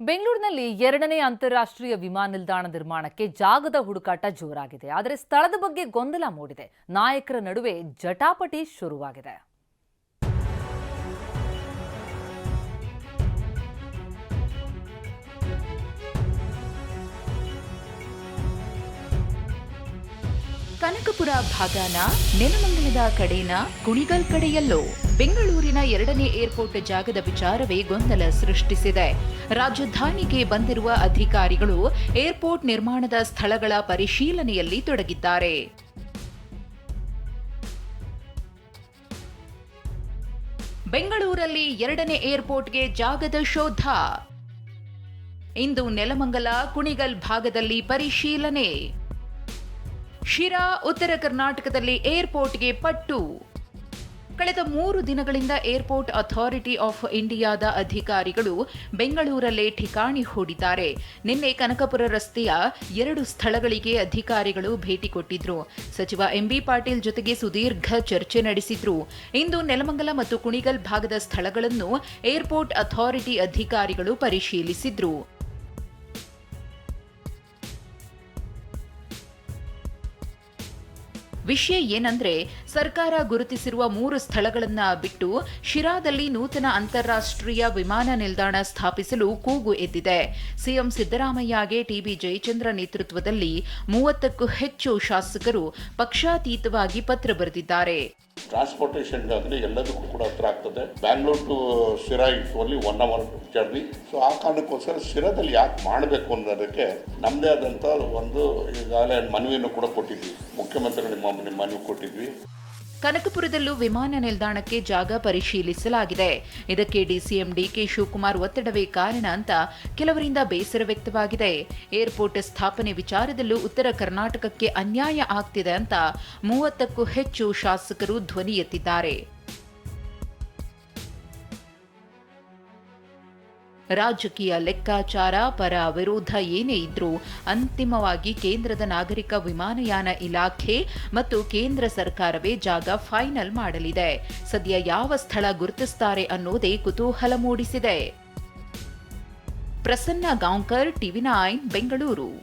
ಬೆಂಗಳೂರಿನಲ್ಲಿ ಎರಡನೇ ಅಂತಾರಾಷ್ಟ್ರೀಯ ವಿಮಾನ ನಿಲ್ದಾಣ ನಿರ್ಮಾಣಕ್ಕೆ ಜಾಗದ ಹುಡುಕಾಟ ಜೋರಾಗಿದೆ. ಆದರೆ ಸ್ಥಳದ ಬಗ್ಗೆ ಗೊಂದಲ ಮೂಡಿದೆ. ನಾಯಕರ ನಡುವೆ ಜಟಾಪಟಿ ಶುರುವಾಗಿದೆ. ಕನಕಪುರ ಭಾಗನ ನೆಲಮಂಗಲದ ಕಡೆನ ಕುಣಿಗಲ್ ಕಡೆಯಲ್ಲೋ ಬೆಂಗಳೂರಿನ ಎರಡನೇ ಏರ್ಪೋರ್ಟ್ ಜಾಗದ ವಿಚಾರವೇ ಗೊಂದಲ ಸೃಷ್ಟಿಸಿದೆ. ರಾಜಧಾನಿಗೆ ಬಂದಿರುವ ಅಧಿಕಾರಿಗಳು ಏರ್ಪೋರ್ಟ್ ನಿರ್ಮಾಣದ ಸ್ಥಳಗಳ ಪರಿಶೀಲನೆಯಲ್ಲಿ ತೊಡಗಿದ್ದಾರೆ. ಬೆಂಗಳೂರಲ್ಲಿ ಎರಡನೇ ಏರ್ಪೋರ್ಟ್ಗೆ ಜಾಗದ ಶೋಧ. ಇಂದು ನೆಲಮಂಗಲ ಕುಣಿಗಲ್ ಭಾಗದಲ್ಲಿ ಪರಿಶೀಲನೆ. ಶಿರಾ, ಉತ್ತರ ಕರ್ನಾಟಕದಲ್ಲಿ ಏರ್ಪೋರ್ಟ್ಗೆ ಪಟ್ಟು. ಕಳೆದ ಮೂರು ದಿನಗಳಿಂದ ಏರ್ಪೋರ್ಟ್ ಅಥಾರಿಟಿ ಆಫ್ ಇಂಡಿಯಾದ ಅಧಿಕಾರಿಗಳು ಬೆಂಗಳೂರಲ್ಲೇ ಠಿಕಾಣಿ ಹೂಡಿದ್ದಾರೆ. ನಿನ್ನೆ ಕನಕಪುರ ರಸ್ತೆಯ ಎರಡು ಸ್ಥಳಗಳಿಗೆ ಅಧಿಕಾರಿಗಳು ಭೇಟಿ ಕೊಟ್ಟಿದ್ರು. ಸಚಿವ ಎಂಬಿ ಪಾಟೀಲ್ ಜೊತೆಗೆ ಸುದೀರ್ಘ ಚರ್ಚೆ ನಡೆಸಿದ್ರು. ಇಂದು ನೆಲಮಂಗಲ ಮತ್ತು ಕುಣಿಗಲ್ ಭಾಗದ ಸ್ಥಳಗಳನ್ನು ಏರ್ಪೋರ್ಟ್ ಅಥಾರಿಟಿ ಅಧಿಕಾರಿಗಳು ಪರಿಶೀಲಿಸಿದ್ರು. ವಿಷಯ ಏನಂದ್ರೆ, ಸರ್ಕಾರ ಗುರುತಿಸಿರುವ ಮೂರು ಸ್ಥಳಗಳನ್ನು ಬಿಟ್ಟು ಶಿರಾದಲ್ಲಿ ನೂತನ ಅಂತಾರಾಷ್ಟ್ರೀಯ ವಿಮಾನ ನಿಲ್ದಾಣ ಸ್ಥಾಪಿಸಲು ಕೂಗು ಎದ್ದಿದೆ. ಸಿಎಂ ಸಿದ್ದರಾಮಯ್ಯಗೆ ಟಿಬಿ ಜಯಚಂದ್ರ ನೇತೃತ್ವದಲ್ಲಿ ಮೂವತ್ತಕ್ಕೂ ಹೆಚ್ಚು ಶಾಸಕರು ಪಕ್ಷಾತೀತವಾಗಿ ಪತ್ರ ಬರೆದಿದ್ದಾರೆ. ಟ್ರಾನ್ಸ್ಪೋರ್ಟೇಷನ್ಗಾಗಲಿ ಎಲ್ಲದಕ್ಕೂ ಕೂಡ ಹತ್ರ ಆಗ್ತದೆ. Bangalore to Sira it's only one hour journey so ಆ ಕಾರಣಕ್ಕೋಸ್ಕರ ಶಿರಾದಲ್ಲಿ ಯಾಕೆ ಮಾಡಬೇಕು ಅನ್ನೋದಕ್ಕೆ ನಮ್ಮದೇ ಆದಂಥ ಒಂದು ಈಗಾಗಲೇ ಮನವಿಯನ್ನು ಕೂಡ ಕೊಟ್ಟಿದ್ವಿ. ಮುಖ್ಯಮಂತ್ರಿಗಳು ನಿಮ್ಮ ನಿಮ್ಮ ಮನವಿ ಕೊಟ್ಟಿದ್ವಿ. ಕನಕಪುರದಲ್ಲೂ ವಿಮಾನ ನಿಲ್ದಾಣಕ್ಕೆ ಜಾಗ ಪರಿಶೀಲಿಸಲಾಗಿದೆ. ಇದಕ್ಕೆ ಡಿಸಿಎಂ ಡಿಕೆ ಶಿವಕುಮಾರ್ ಒತ್ತಡವೇ ಕಾರಣ ಅಂತ ಕೆಲವರಿಂದ ಬೇಸರ ವ್ಯಕ್ತವಾಗಿದೆ. ಏರ್ಪೋರ್ಟ್ ಸ್ಥಾಪನೆ ವಿಚಾರದಲ್ಲೂ ಉತ್ತರ ಕರ್ನಾಟಕಕ್ಕೆ ಅನ್ಯಾಯ ಆಗ್ತಿದೆ ಅಂತ ಮೂವತ್ತಕ್ಕೂ ಹೆಚ್ಚು ಶಾಸಕರು ಧ್ವನಿ ಎತ್ತಿದ್ದಾರೆ. ರಾಜಕೀಯ ಲೆಕ್ಕಾಚಾರ ಪರ ವಿರೋಧ ಏನೇ ಇದ್ರೂ ಅಂತಿಮವಾಗಿ ಕೇಂದ್ರದ ನಾಗರಿಕ ವಿಮಾನಯಾನ ಇಲಾಖೆ ಮತ್ತು ಕೇಂದ್ರ ಸರ್ಕಾರವೇ ಜಾಗ ಫೈನಲ್ ಮಾಡಲಿದೆ. ಸದ್ಯ ಯಾವ ಸ್ಥಳ ಗುರುತಿಸುತ್ತಾರೆ ಅನ್ನೋದೇ ಕುತೂಹಲ ಮೂಡಿಸಿದೆ. Prasanna Gaonkar, TV nine, Bengaluru.